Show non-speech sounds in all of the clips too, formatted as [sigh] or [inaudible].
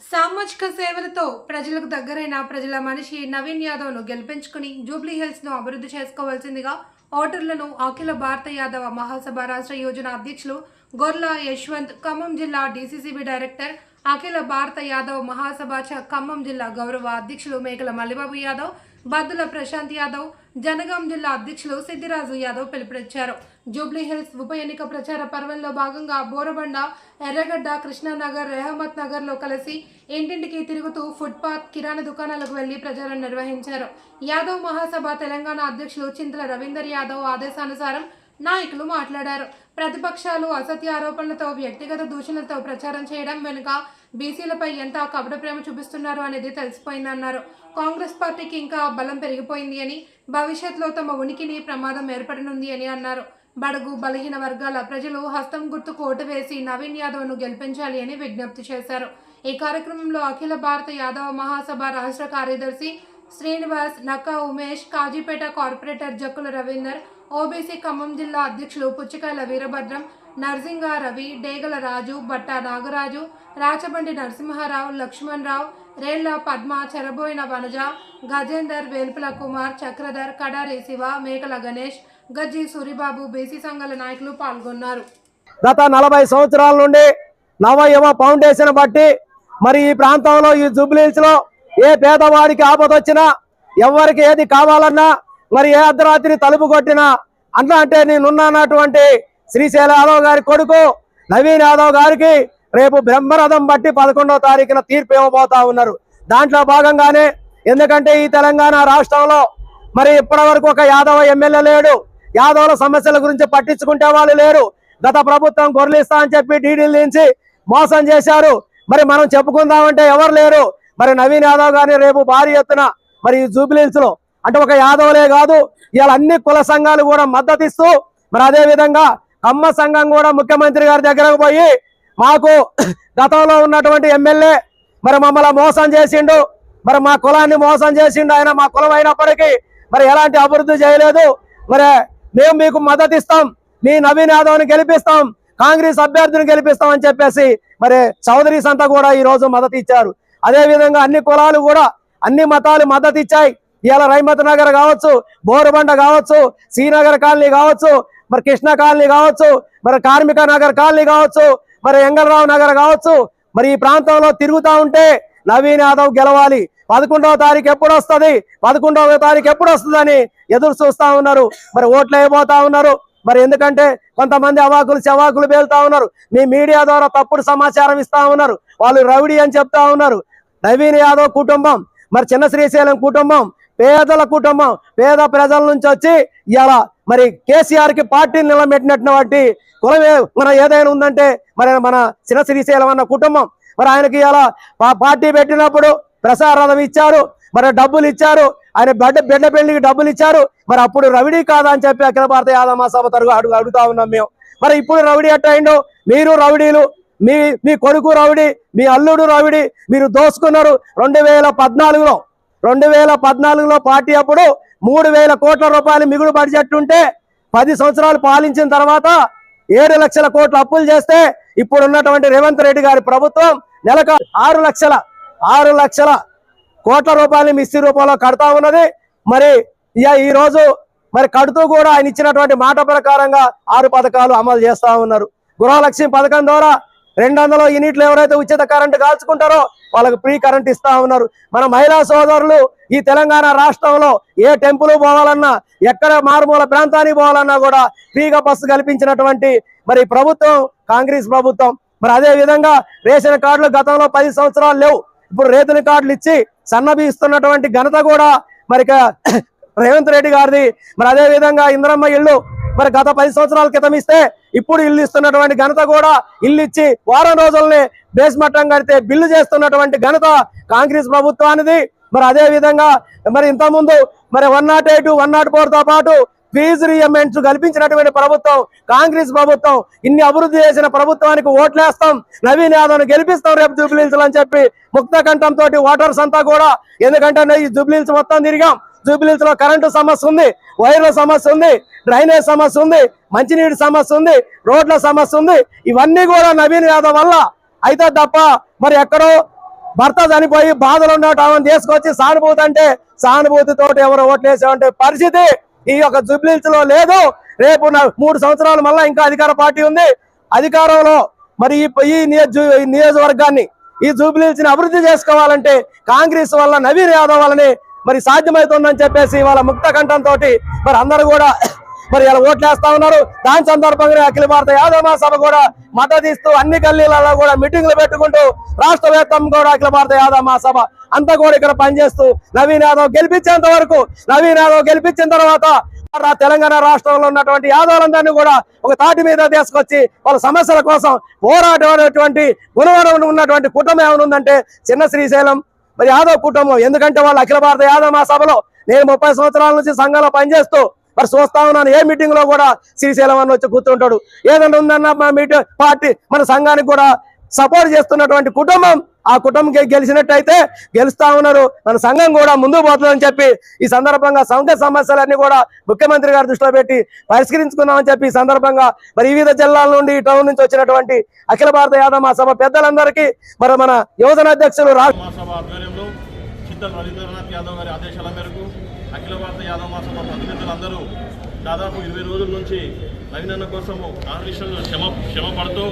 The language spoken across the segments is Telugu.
సామాజిక సేవలతో ప్రజలకు దగ్గరైన ప్రజల మనిషి నవీన్ యాదవ్ను గెలిపించుకుని జూబ్లీ హిల్స్ను అభివృద్ధి చేసుకోవాల్సిందిగా ఓటర్లను అఖిల భారత యాదవ మహాసభ రాష్ట్ర యోజన అధ్యక్షులు గొర్ల యశ్వంత్ ఖమ్మం జిల్లా డీసీసీబీ డైరెక్టర్ అఖిల భారత యాదవ్ మహాసభ చ ఖమ్మం జిల్లా గౌరవ అధ్యక్షులు మేకల మల్లిబాబు యాదవ్ బద్దుల ప్రశాంత్ యాదవ్ జనగాం జిల్లా అధ్యక్షులు సిద్దిరాజు యాదవ్ పిలుపునిచ్చారు. జూబ్లీ హిల్స్ ఉప ఎన్నిక ప్రచార పర్వంలో భాగంగా బోరబండ ఎర్రగడ్డ కృష్ణానగర్ రెహమత్ నగర్లో కలిసి ఇంటింటికి తిరుగుతూ ఫుట్పాత్ కిరాణా దుకాణాలకు వెళ్ళి ప్రచారం నిర్వహించారు. యాదవ్ మహాసభ తెలంగాణ అధ్యక్షులు చింతల రవీందర్ యాదవ్ ఆదేశానుసారం నాయకులు మాట్లాడారు. ప్రతిపక్షాలు అసత్య ఆరోపణలతో వ్యక్తిగత దూషణలతో ప్రచారం చేయడం వెనుక బీసీలపై ఎంత కపట ప్రేమ చూపిస్తున్నారు అనేది తెలిసిపోయిందన్నారు. కాంగ్రెస్ పార్టీకి ఇంకా బలం పెరిగిపోయింది అని భవిష్యత్తులో తమ ఉనికిని ప్రమాదం ఏర్పడనుంది అని అన్నారు. బడుగు బలహీన వర్గాల ప్రజలు హస్తం గుర్తుకు ఓటు వేసి నవీన్ యాదవ్ను గెలిపించాలి అని విజ్ఞప్తి చేశారు. ఈ కార్యక్రమంలో అఖిల భారత యాదవ మహాసభ రాష్ట్ర కార్యదర్శి శ్రీనివాస్ నక్కా ఉమేష్ కాజీపేట కార్పొరేటర్ జక్కుల రవీందర్ ఓబీసీ ఖమ్మం జిల్లా అధ్యక్షులు పుచ్చకాయల వీరభద్రం నర్సింగ రవి డేగల రాజు బట్టా నాగరాజు రాచబండి నరసింహారావు లక్ష్మణరావు రేళ్ళ పద్మ చెరబోయిన వనజ గజేందర్ వేల్పుల కుమార్ చక్రధర్ కడారి శివ మేకల గణేష్ గజ్జి సూరిబాబు బీసీ సంఘాల నాయకులు పాల్గొన్నారు. గత నలభై సంవత్సరాల నుండి నవయువ ఫౌండేషన్ బట్టి మరి ఈ ప్రాంతంలో ఈ జూబ్లీహిల్స్లో ఏ పేదవాడికి ఆపదొచ్చినా ఎవరికి ఏది కావాలన్నా మరి ఏ అర్ధరాత్రి తలుపు కొట్టినా అన్న అంటే నేనున్నానటువంటి శ్రీశైల యాదవ్ గారి కొడుకు నవీన్ యాదవ్ గారికి రేపు బ్రహ్మరథం బట్టి పదకొండవ తారీఖున తీర్పు ఇవ్వబోతా ఉన్నారు. దాంట్లో భాగంగానే ఎందుకంటే ఈ తెలంగాణ రాష్ట్రంలో మరి ఇప్పటి వరకు ఒక యాదవ ఎమ్మెల్యే లేడు. యాదవుల సమస్యల గురించి పట్టించుకుంటే వాళ్ళు లేరు. గత ప్రభుత్వం గొర్రెలిస్తా అని చెప్పి డీడీలు దించి మోసం చేశారు. మరి మనం చెప్పుకుందామంటే ఎవరు లేరు? మరి నవీన్ యాదవ్ గారిని రేపు భారీ ఎత్తున మరి జూబిలీస్లో అంటే ఒక యాదవులే కాదు ఇవాళ అన్ని కుల సంఘాలు కూడా మద్దతిస్తూ మరి అదే విధంగా కమ్మ సంఘం కూడా ముఖ్యమంత్రి గారి దగ్గరకు పోయి మాకు గతంలో ఉన్నటువంటి ఎమ్మెల్యే మరి మమ్మల్ని మోసం చేసిండు మరి మా కులాన్ని మోసం చేసిండు ఆయన మా కులం అయినప్పటికీ మరి ఎలాంటి అభివృద్ధి చేయలేదు. మరి మేము మీకు మద్దతు ఇస్తాం మీ నవీన్ యాదవ్ని గెలిపిస్తాం కాంగ్రెస్ అభ్యర్థిని గెలిపిస్తాం అని చెప్పేసి మరి చౌదరీస్ అంతా కూడా ఈ రోజు మద్దతు ఇచ్చారు. అదేవిధంగా అన్ని కులాలు కూడా అన్ని మతాలు మద్దతు ఇచ్చాయి. ఇవాళ రైమత్ నగర్ కావచ్చు బోరుబండ కావచ్చు శ్రీనగర్ కాలనీ కావచ్చు మరి కృష్ణ కాలనీ కావచ్చు మరి కార్మిక నగర్ కాలనీ కావచ్చు మరి ఎంగళరావు నగర్ కావచ్చు మరి ఈ ప్రాంతంలో తిరుగుతా ఉంటే నవీన్ యాదవ్ గెలవాలి. పదకొండవ తారీఖు ఎప్పుడు వస్తుంది? పదకొండవ తారీఖు ఎప్పుడు వస్తుందని ఎదురు చూస్తా ఉన్నారు. మరి ఓట్లు అయిపోతా ఉన్నారు. మరి ఎందుకంటే కొంతమంది అవాకులు చవాకులు పేలుతా ఉన్నారు. మీ మీడియా ద్వారా తప్పుడు సమాచారం ఇస్తా ఉన్నారు. వాళ్ళు రౌడీ అని చెప్తా ఉన్నారు. నవీన్ యాదవ్ కుటుంబం మరి చిన్న శ్రీశైలం కుటుంబం పేదల కుటుంబం పేద ప్రజల నుంచి వచ్చి ఇలా మరి కేసీఆర్కి పార్టీని నిలబెట్టినటువంటి కులం మన ఏదైనా ఉందంటే మరి మన చిన్న శ్రీశైలం అన్న కుటుంబం. మరి ఆయనకి ఇలా పార్టీ పెట్టినప్పుడు ప్రసారథం ఇచ్చారు మరి డబ్బులు ఇచ్చారు ఆయన బిడ్డ బిడ్డ పెళ్ళికి డబ్బులు ఇచ్చారు. మరి అప్పుడు రవిడీ కాదా అని చెప్పి అఖిల భారత యాదవ సభ తరగ అడుగు అడుగుతా ఉన్నాం మేము. మరి ఇప్పుడు రవిడీ అట్టయిండు మీరు రవిడీలు మీ మీ కొడుకు రవిడి మీ అల్లుడు రవిడి మీరు దోసుకున్నారు రెండు వేల పద్నాలుగులో. రెండు వేల పద్నాలుగులో పార్టీ అప్పుడు మూడు వేల కోట్ల రూపాయలు మిగులు బడ్జెట్ ఉంటే పది సంవత్సరాలు పాలించిన తర్వాత ఏడు లక్షల కోట్ల అప్పులు చేస్తే ఇప్పుడు ఉన్నటువంటి రేవంత్ రెడ్డి గారి ప్రభుత్వం నెలకు ఆరు లక్షల ఆరు లక్షల కోట్ల రూపాయలు మిస్త్రీ రూపంలో కడతా ఉన్నది. మరి ఇక ఈ రోజు మరి కడుతూ కూడా ఆయన ఇచ్చినటువంటి మాట ప్రకారంగా ఆరు పథకాలు అమలు చేస్తా ఉన్నారు. గృహలక్ష్మి పథకం ద్వారా రెండు వందల యూనిట్లు ఎవరైతే ఉచిత కరెంటు కాల్చుకుంటారో వాళ్ళకి ఫ్రీ కరెంట్ ఇస్తా ఉన్నారు. మన మహిళా సోదరులు ఈ తెలంగాణ రాష్ట్రంలో ఏ టెంపుల్ పోవాలన్నా ఎక్కడ మారుమూల ప్రాంతానికి పోవాలన్నా కూడా ఫ్రీగా బస్సు కల్పించినటువంటి మరి ప్రభుత్వం కాంగ్రెస్ ప్రభుత్వం. మరి అదే విధంగా రేషన్ కార్డులు గతంలో పది సంవత్సరాలు లేవు. ఇప్పుడు రేషన్ కార్డులు ఇచ్చి సన్నబి ఇస్తున్నటువంటి ఘనత కూడా మరి [coughs] రేవంత్ రెడ్డి గారిది. మరి అదే విధంగా ఇంద్రమ్మ ఇల్లు మరి గత పది సంవత్సరాల క్రితం ఇస్తే ఇప్పుడు ఇల్లు ఇస్తున్నటువంటి ఘనత కూడా ఇల్లు ఇచ్చి వారం రోజుల్ని బేస్మట్టం కడితే బిల్లు చేస్తున్నటువంటి ఘనత కాంగ్రెస్ ప్రభుత్వానిది. మరి అదే విధంగా మరి ఇంతకుముందు మరి one nought eight one nought ఫోర్తో పాటు ఫీజు రియంబెంట్స్ కల్పించినటువంటి ప్రభుత్వం కాంగ్రెస్ ప్రభుత్వం ఇన్ని అభివృద్ధి చేసిన ప్రభుత్వానికి ఓట్లేస్తాం నవీన్ యాదవ్ను గెలిపిస్తాం రేపు జూబ్లీల్స్ అని చెప్పి ముక్త కంఠంతో ఓటర్స్ అంతా కూడా. ఎందుకంటే ఈ జూబ్లీల్స్ మొత్తం తిరిగాం. జూబ్లీల్స్లో కరెంటు సమస్య ఉంది వైర్ల సమస్య ఉంది డ్రైనేజ్ సమస్య ఉంది మంచినీటి సమస్య ఉంది రోడ్ల సమస్య ఉంది. ఇవన్నీ కూడా నవీన్ యాదవ్ వల్ల అయితే తప్ప మరి ఎక్కడో భర్త చనిపోయి బాధలు ఉన్నట్టు ఆమెను తీసుకొచ్చి సానుభూతి అంటే సానుభూతితో ఎవరు ఓట్లేసామంటే పరిస్థితి ఈ యొక్క జుబ్లీస్లో లేదు. రేపు మూడు సంవత్సరాలు మళ్ళీ ఇంకా అధికార పార్టీ ఉంది. అధికారంలో మరి ఈ ఈ నియోజ- ఈ నియోజకవర్గాన్ని ఈ జూబ్లీస్ని అభివృద్ధి చేసుకోవాలంటే కాంగ్రెస్ వల్ల నవీన్ యాదవ్ వల్లనే మరి సాధ్యమవుతుందని చెప్పేసి వాళ్ళ ముక్త కంఠంతో మరి అందరూ కూడా మరి ఇలా ఓట్లేస్తా ఉన్నారు. దాని సందర్భంగా అఖిల భారత యాదవ మహాసభ కూడా మద్దతు ఇస్తూ అన్ని గల్లీలలో కూడా మీటింగ్లు పెట్టుకుంటూ రాష్ట్ర కూడా అఖిల భారత యాదవ మహాసభ అంతా కూడా ఇక్కడ పనిచేస్తూ నవీన్ యాదవ్ గెలిపించేంత వరకు నవీన్ యాదవ్ గెలిపించిన తర్వాత తెలంగాణ రాష్ట్రంలో ఉన్నటువంటి యాదవులందరినీ కూడా ఒక తాటి మీద తీసుకొచ్చి వాళ్ళ సమస్యల కోసం పోరాటమైనటువంటి గుణవరం ఉన్నటువంటి కుటుంబం ఏమైనా ఉందంటే చిన్న శ్రీశైలం మరి యాదవ్ కుటుంబం ఎందుకంటే వాళ్ళు అఖిల భారత యాదవ్ మా సభలో నేను ముప్పై సంవత్సరాల నుంచి సంఘంలో పనిచేస్తూ మరి చూస్తా ఉన్నాను. ఏ మీటింగ్లో కూడా శ్రీశైలం అని వచ్చి కూర్చుంటాడు. ఏదైనా ఉందన్న మా మీటింగ్ పార్టీ మన సంఘానికి కూడా సపోర్ట్ చేస్తున్నటువంటి కుటుంబం ఆ కుటుంబం గెలిచినట్టయితే గెలుస్తా ఉన్నారు. మన సంఘం కూడా ముందుకు పోతుందని చెప్పి ఈ సందర్భంగా సంఘ సమస్యలన్నీ కూడా ముఖ్యమంత్రి గారి దృష్టిలో పెట్టి పరిష్కరించుకుందామని చెప్పి ఈ సందర్భంగా మరి వివిధ జిల్లాల నుండి టౌన్ నుంచి వచ్చినటువంటి అఖిల భారత యాదవ మా సభ పెద్దలందరికీ మరి మన యువజన అధ్యక్షులు మేరకు దాదాపు ఇరవై రోజుల నుంచి రవీనన్న కోసము కాంగ్రెస్లో క్షమ క్షమ పడుతూ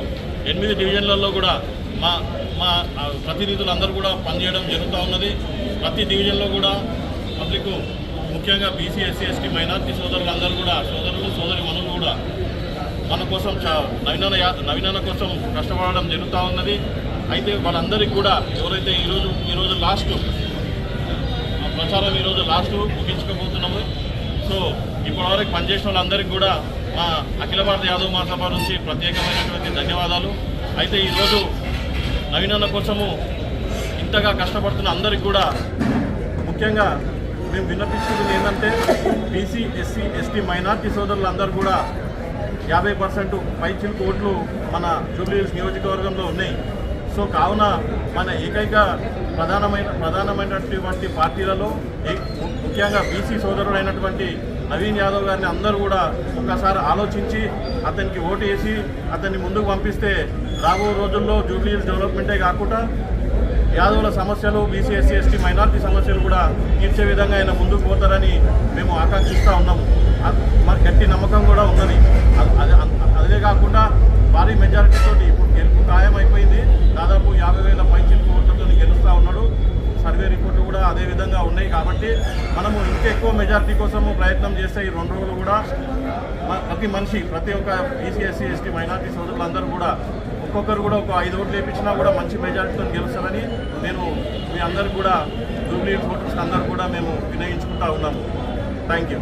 ఎనిమిది డివిజన్లలో కూడా మా మా ప్రతినిధులందరూ కూడా పనిచేయడం జరుగుతూ ఉన్నది. ప్రతి డివిజన్లో కూడా పబ్లిక్ ముఖ్యంగా బీసీ ఎస్సీ ఎస్టీ మైనార్టీ సోదరులందరూ కూడా సోదరులు సోదరి మనులు కూడా మన కోసం చా- నవీన కోసం కష్టపడడం జరుగుతూ ఉన్నది. అయితే వాళ్ళందరికీ కూడా ఎవరైతే ఈరోజు ఈరోజు లాస్ట్ ప్రచారం ఈరోజు లాస్ట్ ముగించుకోబోతున్నాము. సో ఇప్పటివరకు పనిచేసిన వాళ్ళందరికీ కూడా మా అఖిల భారత యాదవ్ మహాసభ నుంచి ప్రత్యేకమైనటువంటి ధన్యవాదాలు. అయితే ఈరోజు నవీనన్న కోసము ఇంతగా కష్టపడుతున్న అందరికీ కూడా ముఖ్యంగా మేము విన్నపించుకుంది ఏంటంటే బీసీ ఎస్సీ ఎస్టీ మైనార్టీ సోదరులందరూ కూడా యాభై పర్సెంట్ పైచిల్ ఓట్లు మన జూబ్లీహిల్స్ నియోజకవర్గంలో ఉన్నాయి. సో కావున మన ఏకైక ప్రధానమైన ప్రధానమైనటువంటి పార్టీలలో ము- ముఖ్యంగా బీసీ సోదరుడైనటువంటి నవీన్ యాదవ్ గారిని అందరూ కూడా ఒక్కసారి ఆలోచించి అతనికి ఓటు వేసి అతన్ని ముందుకు పంపిస్తే రాబో రోజుల్లో జూబ్లీ డెవలప్మెంటే కాకుండా యాదవుల సమస్యలు బీసీ ఎస్సీ ఎస్టీ మైనార్టీ సమస్యలు కూడా తీర్చే విధంగా ఆయన ముందుకు పోతారని మేము ఆకాంక్షిస్తూ ఉన్నాము. గట్టి నమ్మకం కూడా ఉన్నది అదే అదే కాకుండా భారీ మెజారిటీతో ఇప్పుడు గెలుపు ఖాయం అయిపోయింది దాదాపు యాభై వేల పైచిలకు ఓట్లతో గెలుస్తూ ఉన్నాడు. సర్వే రిపోర్ట్లు కూడా అదే విధంగా ఉన్నాయి కాబట్టి మనము ఇంకా ఎక్కువ మెజారిటీ కోసము ప్రయత్నం చేస్తే ఈ రెండు రోజులు కూడా ప్రతి మనిషి ప్రతి ఒక్క బీసీ ఎస్టీ మైనార్టీ సోదరులందరూ కూడా ఒక్కొక్కరు కూడా ఒక ఐదు ఓట్లు వేయించినా కూడా మంచి మెజారిటీతో గెలుస్తారని నేను మీ అందరికి కూడా జూబ్లీ ఓటర్స్ అందరూ కూడా మేము వినియోగించుకుంటా ఉన్నాము. Thank you